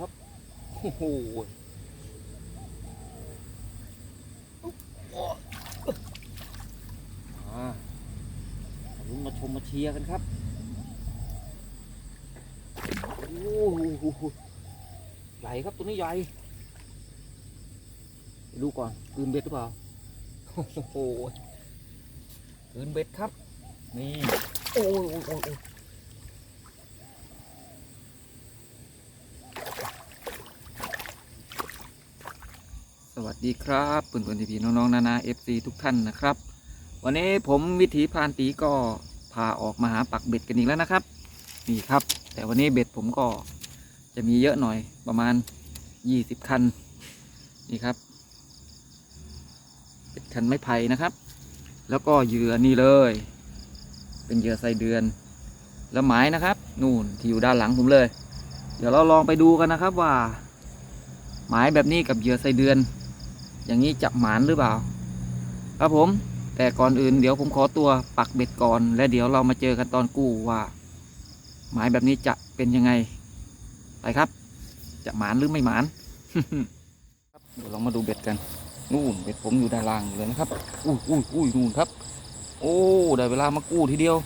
ครับ โอ้โหมาลุ้นมาชมมาเชียร์กันครับ โอ้โหใหญ่ครับตัวนี้ใหญ่ดูก่อนคืนเบ็ดหรือเปล่า โอ้โหคืนเบ็ดครับ นี่ โอ้ยโอ้ยโอ้ยโอ้ย ส วัสดีครับเพื่อนๆพี่ๆน้องๆนานาเอฟซีทุกท่านนะครับ วันนี้ผมวิถีพานตีก็พาออกมาหาปักเบ็ดกันอีกแล้วนะครับนี่ครับ แต่วันนี้เบ็ดผมก็จะมีเยอะหน่อยประมาณ 20 คันนี่ครับเป็นคันไม้ไผ่นะครับ แล้วก็เหยื่อนี่เลย เป็นเหยื่อไส้เดือน แล้วหมายนะครับ นู่นที่อยู่ด้านหลังผมเลย เดี๋ยวเราลองไปดูกันนะครับว่าหมายแบบนี้กับเหยื่อไส้เดือน อย่างนี้จะหมานหรือเปล่า ครับผม แต่ก่อนอื่นเดี๋ยวผมขอตัวปักเบ็ดก่อน และเดี๋ยวเรามาเจอกันตอนกู้ว่า หมายแบบนี้จะเป็นยังไง ไปครับ จะหมานหรือไม่หมานครับเดี๋ยวเรามาดูเบ็ดกัน นู่นเบ็ดผมอยู่ด้านล่างอยู่เลยนะครับ อุ้ยอุ้ยอุ้ยนู่นครับ โอ้ได้เวลามากู้ทีเดียว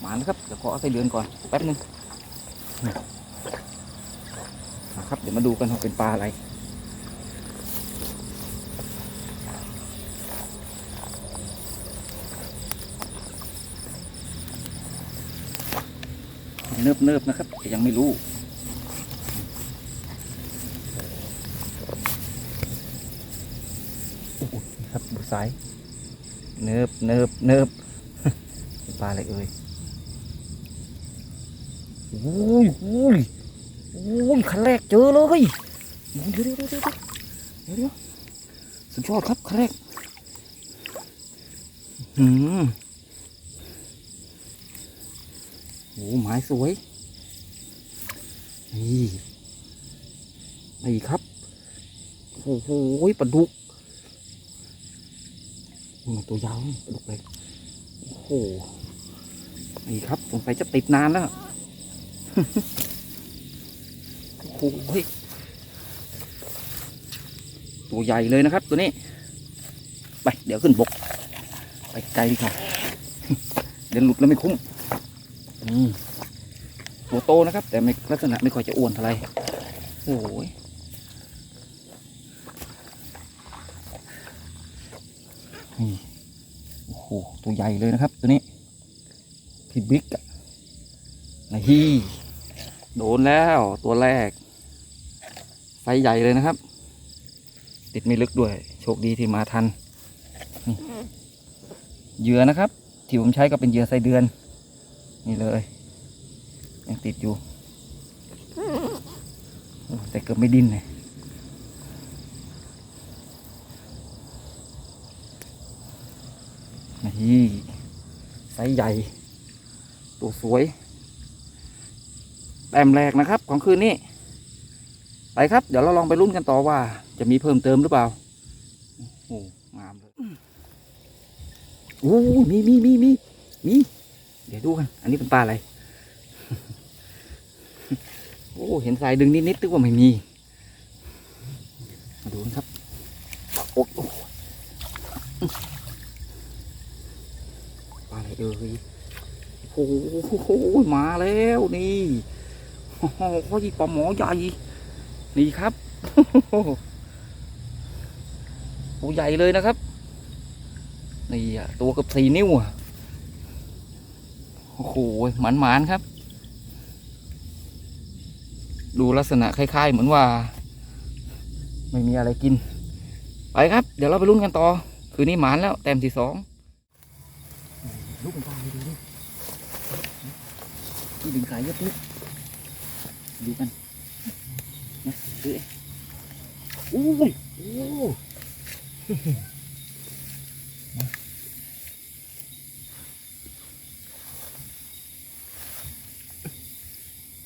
หมานครับเดี๋ยวขอเอาไส้เดือนก่อนแป๊บนึงนะครับ เดี๋ยวมาดูกันว่าเป็นปลาอะไร เนิบเนิบๆนะครับยังไม่รู้ครับดูสายเนิบเนิบเนิบปลาอะไรเอ่ยโอ้ยโอ้ยโอ้ยคันแรกเจอเลยเดี๋ยวเดี๋ยวเดี๋ยวเดี๋ยวสุดยอดครับคันแรกอืม โอ้ไม้สวย นี่ นี่ครับ โอ้โหปลาดุกมันตัวยาวปลาดุกเลย โอ้โห นี่ครับสงสัยจะติดนานแล้ว โอ้โหตัวใหญ่เลยนะครับตัวนี้ ไป เดี๋ยวขึ้นบก ไปไกลดีกว่าเดี๋ยวหลุดแล้วไม่คุ้ม ตัวโตนะครับ แต่ลักษณะไม่ค่อยจะอ้วนเท่าไหร่โอ้ยนี่โอ้โหตัวใหญ่เลยนะครับ ตัวนี้พี่บิ๊กอะนี่โดนแล้วตัวแรกไซส์ใหญ่เลยนะครับ ติดไม่ลึกด้วย โชคดีที่มาทันนเหยื่อนะครับ ที่ผมใช้ก็เป็นเหยื่อไส้เดือน นี่เลย ยังติดอยู่โอ้แต่เกือบไม่ดิ้นเลยนี่ไซส์ใหญ่ ตัวสวย แต้มแรกนะครับของคืนนี้ ไปครับ เดี๋ยวเราลองไปรุ่นกันต่อว่า จะมีเพิ่มเติมหรือเปล่า โอ้งามเลยโอ้มีมีมีมีมี เดี๋ยวดูกัน อันนี้เป็นปลาอะไร โอ้ เห็นสายดึงนิดๆตึกว่าไม่มี มาดูนะครับโอ้โอ้ปลาอะไรเอ่ยโอ้โห มาแล้วนี่โอ้โหปลาหมอใหญ่ นี่ครับโอ้ใหญ่เลยนะครับ นี่อะตัวกับสี่นิ้วอะ โอ้โหหมันหมานครับ ดูลักษณะคล้ายๆ เหมือนว่า ไม่มีอะไรกิน ไปครับ เดี๋ยวเราไปลุ้นกันต่อ คืนนี้หมานแล้ว แต้มที่สองลูกมันตายดูดิที่ดึงสายเยอะปุ๊บดูกันนะดูดิโอ้ยโอ้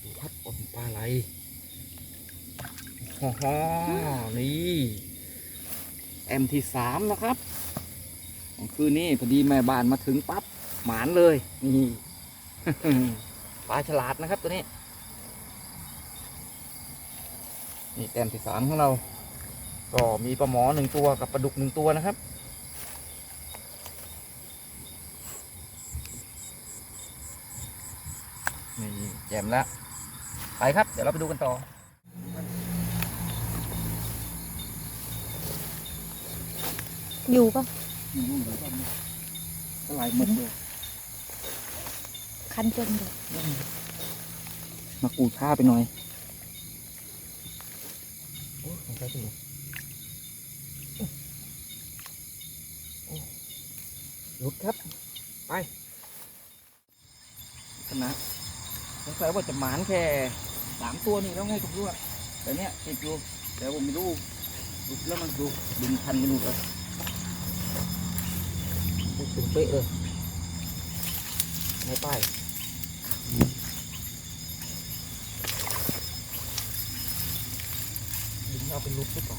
ดูครับว่าเป็นปลาอะไรฮ่านี่แอมที่สามนะครับของคืนนี้พอดีแม่บ้านมาถึงปั๊บหมานเลยนี่ปลาฉลาดนะครับตัวนี้ นี่แต้มที่สามของเรา ก็มีปลาหมอหนึ่งตัวกับปลาดุกหนึ่งตัวนะครับนี่แจมแล้ว ไปครับ เดี๋ยวเราไปดูกันต่อ อยู่ปะก็ไหลหมดเลยคันจนเลยมากูช้าไปหน่อยโอ้ยของใครเป็นหนูโอ้หลุดครับ ไปขนาด สงสัยว่าจะหมานแค่สามตัวนี่แล้วไงผมรู้อะแต่เนี้ยติดอยู่แต่ผมไม่รู้หลุดแล้วมันดูดึงทันไม่รู้เลยโอ้ยถึงเป๊ะเลยไม่ป้ายดึงเอาเป็นลุกหรือเปล่า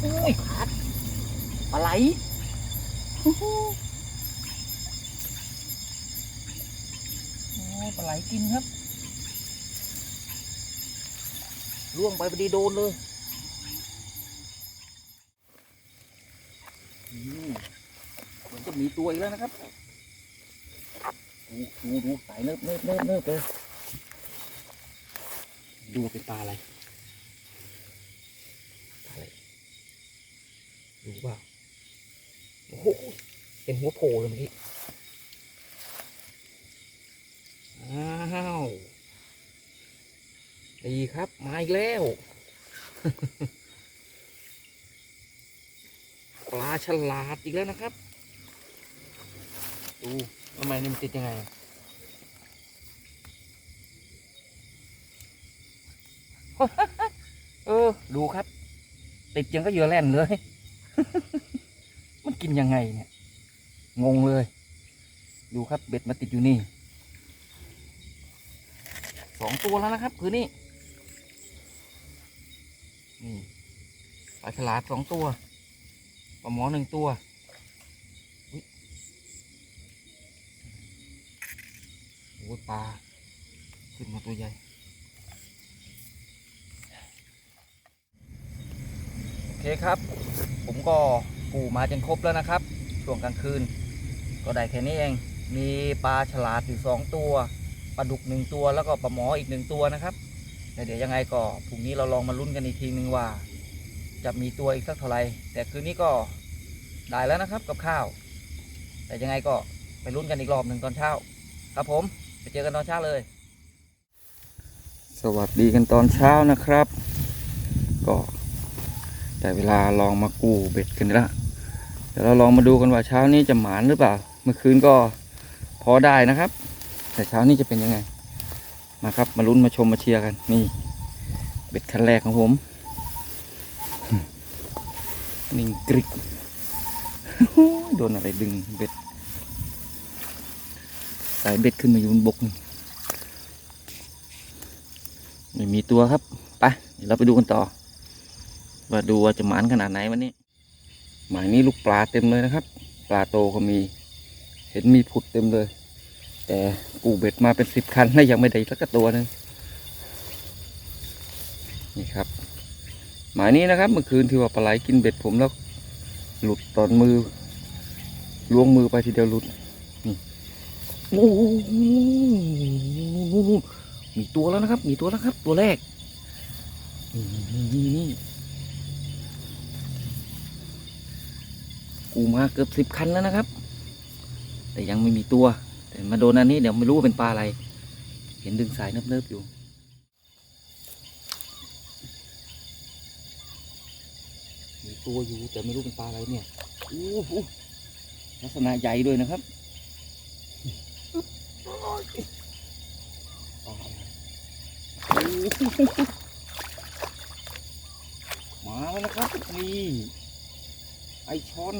โอ้ยขาดปลาไหล ไหลกินครับล่วงไปพอดีโดนเลยอืมเหมือนจะมีตัวอีกแล้วนะครับดูดูดูสายเนิบเนิบเนิบเนิบเลยดูว่าเป็นปลาอะไรปลาอะไรดูเปล่าโอ้โหเป็นหัวโผล่เลยเมื่อกี้ อ้าวดีครับ มาอีกแล้ว ปลาฉลาดอีกแล้วนะครับ ดูทำไมนี่มันติดยังไงเออ ดูครับ ติดยังก็เยื่อแล่นเลย มันกินยังไงเนี่ย งงเลย ดูครับเบ็ดมาติดอยู่นี่ สองตัวแล้วนะครับ คือนี่นี่ปลาฉลาดสองตัวปลาหมอหนึ่งตัวโอ้ยปลาขึ้นมาตัวใหญ่โอเคครับ ผมก็ปูมาจนครบแล้วนะครับ ช่วงกลางคืน ก็ได้แค่นี้เอง มีปลาฉลาดอยู่สองตัว ลาดุกหนึ่งตัวแล้วก็ปลาหมออีกหนึ่งตัวนะครับแต่เดี๋ยวยังไงก็พรุ่งนี้เราลองมาลุ้นกันอีกทีนึงว่า จะมีตัวอีกสักเท่าไหร่แต่คืนนี้ก็ได้แล้วนะครับกับข้าว แต่ยังไงก็ไปลุ้นกันอีกรอบหนึ่งตอนเช้า ครับผมไปเจอกันตอนเช้าเลย สวัสดีกันตอนเช้านะครับ ก็ได้เวลาลองมากู้เบ็ดกันล้วเดี๋ยวเราลองมาดูกันว่าเช้านี้จะหมานหรือเปล่า เมื่อคืนก็พอได้นะครับ แต่เช้านี้จะเป็นยังไง มาครับ มาลุ้นมาชมมาเชียร์กัน นี่ เบ็ดคันแรกของผมนิ่งกริกโดนอะไรดึงเบ็ด สายเบ็ดขึ้นมาอยู่บนบกไม่มีตัวครับไปเดี๋ยวเราไปดูกันต่อ ว่าดูว่าจะหมานขนาดไหนวันนี้หมายนี้ลูกปลาเต็มเลยนะครับ ปลาโตก็มี เห็นมีผุดเต็มเลย แต่กูเบ็ดมาเป็นสิบคันแล้วยังไม่ได้สักตัวนึงนี่ครับ หมายนี้นะครับ เมื่อคืนที่ว่าปลาไหลกินเบ็ดผมแล้ว หลุดตอนมือล้วงมือไปทีเดียวหลุดโอ้โหมีตัวแล้วนะครับ มีตัวแล้วครับ ตัวแรกนี่นี่กูมาเกือบสิบคันแล้วนะครับ แต่ยังไม่มีตัว แต่มาโดนอันนี้เดี๋ยวไม่รู้ว่าเป็นปลาอะไร เห็นดึงสายเนิบๆอยู่มีตัวอยู่แต่ไม่รู้เป็นปลาอะไรเนี่ยโอ้โหลักษณะใหญ่ด้วยนะครับมาแล้วนะครับนี่ไอชอน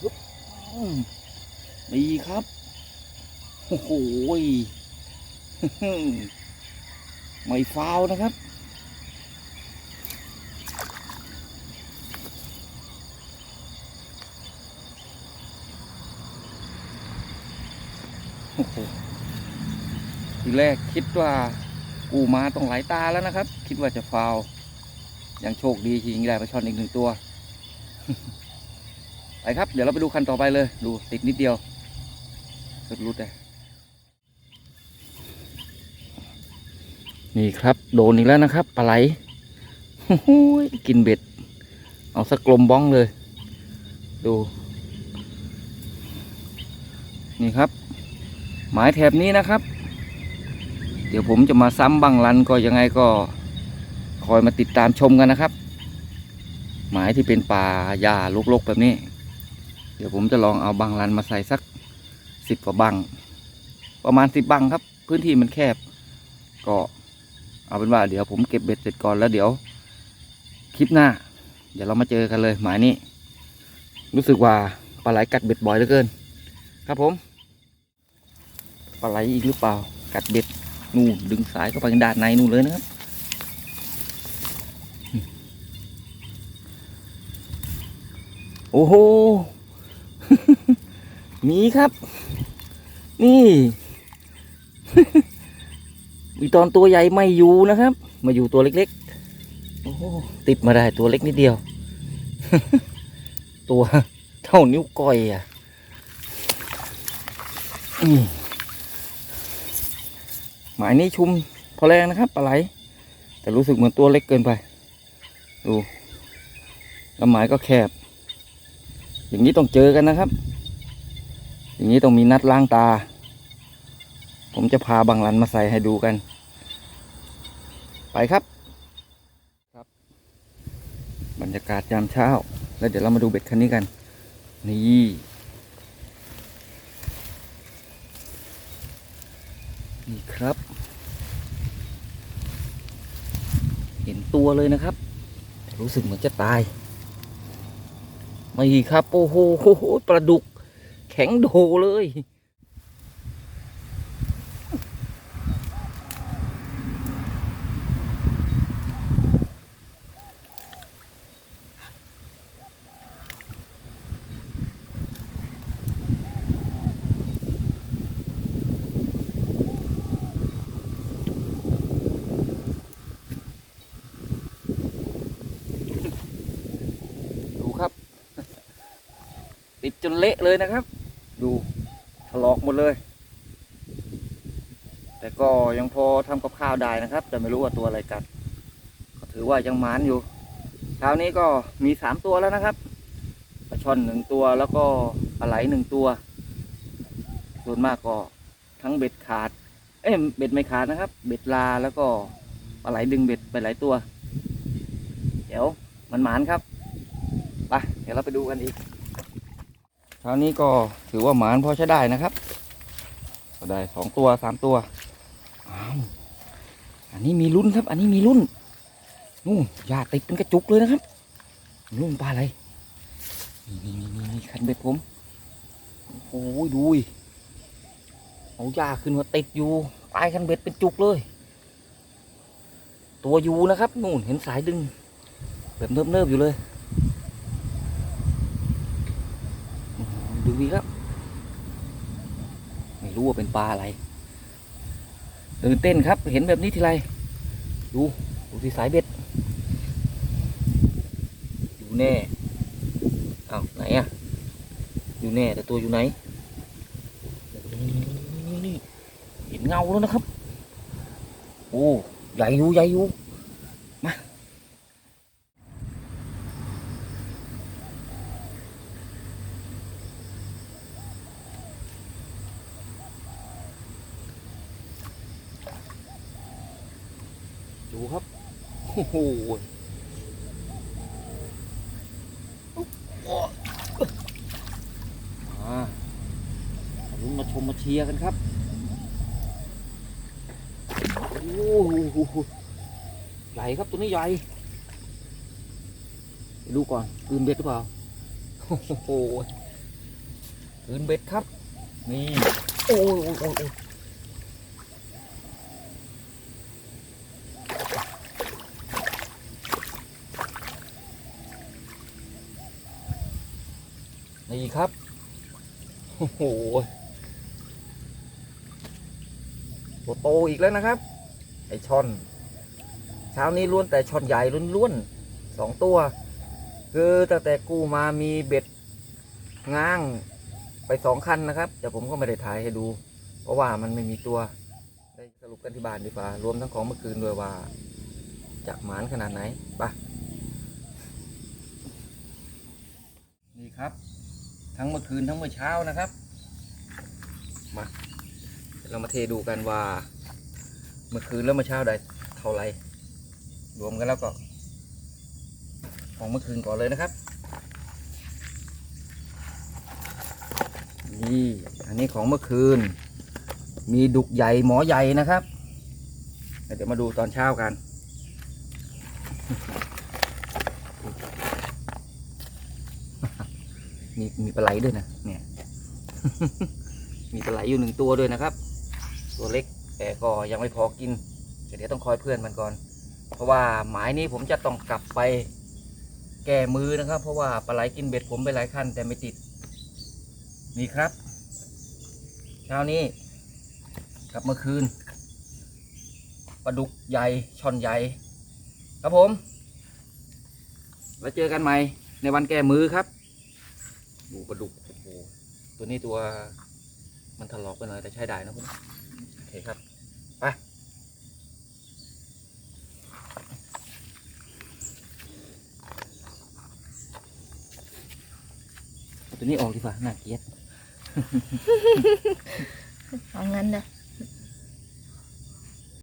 ฮึบอืม ดีครับ โอ้โหยไม่ฟาวนะครับนโหทีแรกคิดว่ากูมาต้องหลายตาแล้วนะครับ คิดว่าจะฟาว ยังโชคดีที่ยิงได้ปลาช่อนอีกหนึ่งตัว ไปครับ เดี๋ยวเราไปดูคันต่อไปเลย ดูติดนิดเดียวสุดรุดเลยนี่ครับ โดนอีกแล้วนะครับปลาไหลโอ้โหกินเบ็ด เอาสักกลมบ้องเลย ดู นี่ครับ หมายแถบนี้นะครับ เดี๋ยวผมจะมาซ้ำบังลันก็ยังไงก็คอยมาติดตามชมกันนะครับ หมายที่เป็นป่าหญ้ารกๆแบบนี้ เดี๋ยวผมจะลองเอาบังลันมาใส่สักสิบกว่าบัง ประมาณสิบบังครับ พื้นที่มันแคบ ก็เอาเป็นว่าเดี๋ยวผมเก็บเบ็ดเสร็จก่อนแล้วเดี๋ยว คลิปหน้า เดี๋ยวเรามาเจอกันเลยหมายนี้ รู้สึกว่าปลาไหลกัดเบ็ดบ่อยเหลือเกิน ครับผมปลาไหลอีกหรือเปล่า กัดเบ็ดนู่นดึงสายเข้าไปด้านในนู่นเลยนะครับโอ้โห มีครับ นี่ มีตอนตัวใหญ่ไม่อยู่นะครับ มาอยู่ตัวเล็กๆโอ้ติดมาได้ตัวเล็กนิดเดียว ตัวเท่านิ้วก้อยอะหมายนี้ชุมพอแรงนะครับปลาไหล แต่รู้สึกเหมือนตัวเล็กเกินไป ดูแล้วหมายก็แคบ อย่างนี้ต้องเจอกันนะครับ อย่างนี้ต้องมีนัดล้างตา ผมจะพาบางรันมาใส่ให้ดูกัน ไปครับครับ บรรยากาศยามเช้า แล้วเดี๋ยวเรามาดูเบ็ดคันนี้กัน นี่นี่ครับ เห็นตัวเลยนะครับ รู้สึกเหมือนจะตาย ไม่ครับ โอ้โหปลาดุก แข็งโดเลย จนเละเลยนะครับ ดูถลอกหมดเลย แต่ก็ยังพอทำกับข้าวได้นะครับ แต่ไม่รู้ว่าตัวอะไรกัดก็ถือว่ายังหมานอยู่เช้านี้ก็มีสามตัวแล้วนะครับปลาช่อนหนึ่งตัวแล้วก็ปลาไหลหนึ่งตัวส่วนมากก็ทั้งเบ็ดขาด เอ้ยเบ็ดไม่ขาดนะครับ เบ็ดลาแล้วก็ปลาไหลดึงเบ็ดไปหลายตัว เดี๋ยวมันหมานครับไปเดี๋ยวเราไปดูกันอีก เช้านี้ก็ถือว่าหมานพอใช้ได้นะครับก็ได้สองตัวสามตัวอ้าวอันนี้มีรุ่นครับ อันนี้มีรุ่นนู่นยาติดเป็นกระจุกเลยนะครับนู่นปลาอะไรนี่นี่นี่นี่คันเบ็ดผมโอ้โหดูดิเอายาขึ้นมาติดอยู่ปลายคันเบ็ดเป็นจุกเลย ตัวอยู่นะครับนู่นเห็นสายดึงแบบเนิบๆอยู่เลย ดูดีครับไม่รู้ว่าเป็นปลาอะไรตื่นเต้นครับ เห็นแบบนี้ทีไรดูดูที่สายเบ็ดอยู่แน่อ้าวไหนอะอยู่แน่แต่ตัวอยู่ไหนนี่เห็นเงาแล้วนะครับ โอ้ใหญ่อยู่ใหญ่อยู่ มา ดูครับ โอ้โหมาลุ้นมาชมมาเชียร์กันครับ โอ้โหใหญ่ครับตัวนี้ใหญ่ดูก่อนปืนเบ็ดหรือเปล่า โอ้โหปืนเบ็ดครับ นี่ โอ้ยโอ้ยโอ้ย นี่ครับ โอ้โหตัวโตอีกแล้วนะครับ ไอช่อนเช้านี้ล้วนแต่ช่อนใหญ่ล้วนๆสองตัว คือตั้งแต่กู้มามีเบ็ดง้างไปสองคันนะครับ แต่ผมก็ไม่ได้ถ่ายให้ดู เพราะว่ามันไม่มีตัว ได้สรุปกันที่บ้านดีกว่า รวมทั้งของเมื่อคืนด้วยว่าจะหมานขนาดไหนไปะนี่ครับ ทั้งเมื่อคืนทั้งเมื่อเช้านะครับ มาเรามาเทดูกันว่า เมื่อคืนแล้วเมื่อเช้าได้เท่าไรรวมกันแล้วก็ ของเมื่อคืนก่อนเลยนะครับ นี่อันนี้ของเมื่อคืน มีดุกใหญ่หมอใหญ่นะครับ เดี๋ยวมาดูตอนเช้ากัน มีมีปลาไหลด้วยนะเนี่ย มีปลาไหลอยู่หนึ่งตัวด้วยนะครับ ตัวเล็กแต่ก็ยังไม่พอกินเดี๋ยวต้องคอยเพื่อนมันก่อน เพราะว่าหมายนี้ผมจะต้องกลับไปแก้มือนะครับ เพราะว่าปลาไหลกินเบ็ดผมไปหลายคันแต่ไม่ติดนี่ครับเช้านี้กับเมื่อคืนปลาดุกใหญ่ช่อนใหญ่ครับผม แล้วเจอกันใหม่ในวันแก้มือครับ ดูปลาดุกโอ้โหตัวนี้ตัวมันถลอกไปหน่อยแต่ใช้ได้นะคุณโอเคครับ ไปตัวนี้ออกดีกว่าน่าเกลียดเอางั้นเด้อ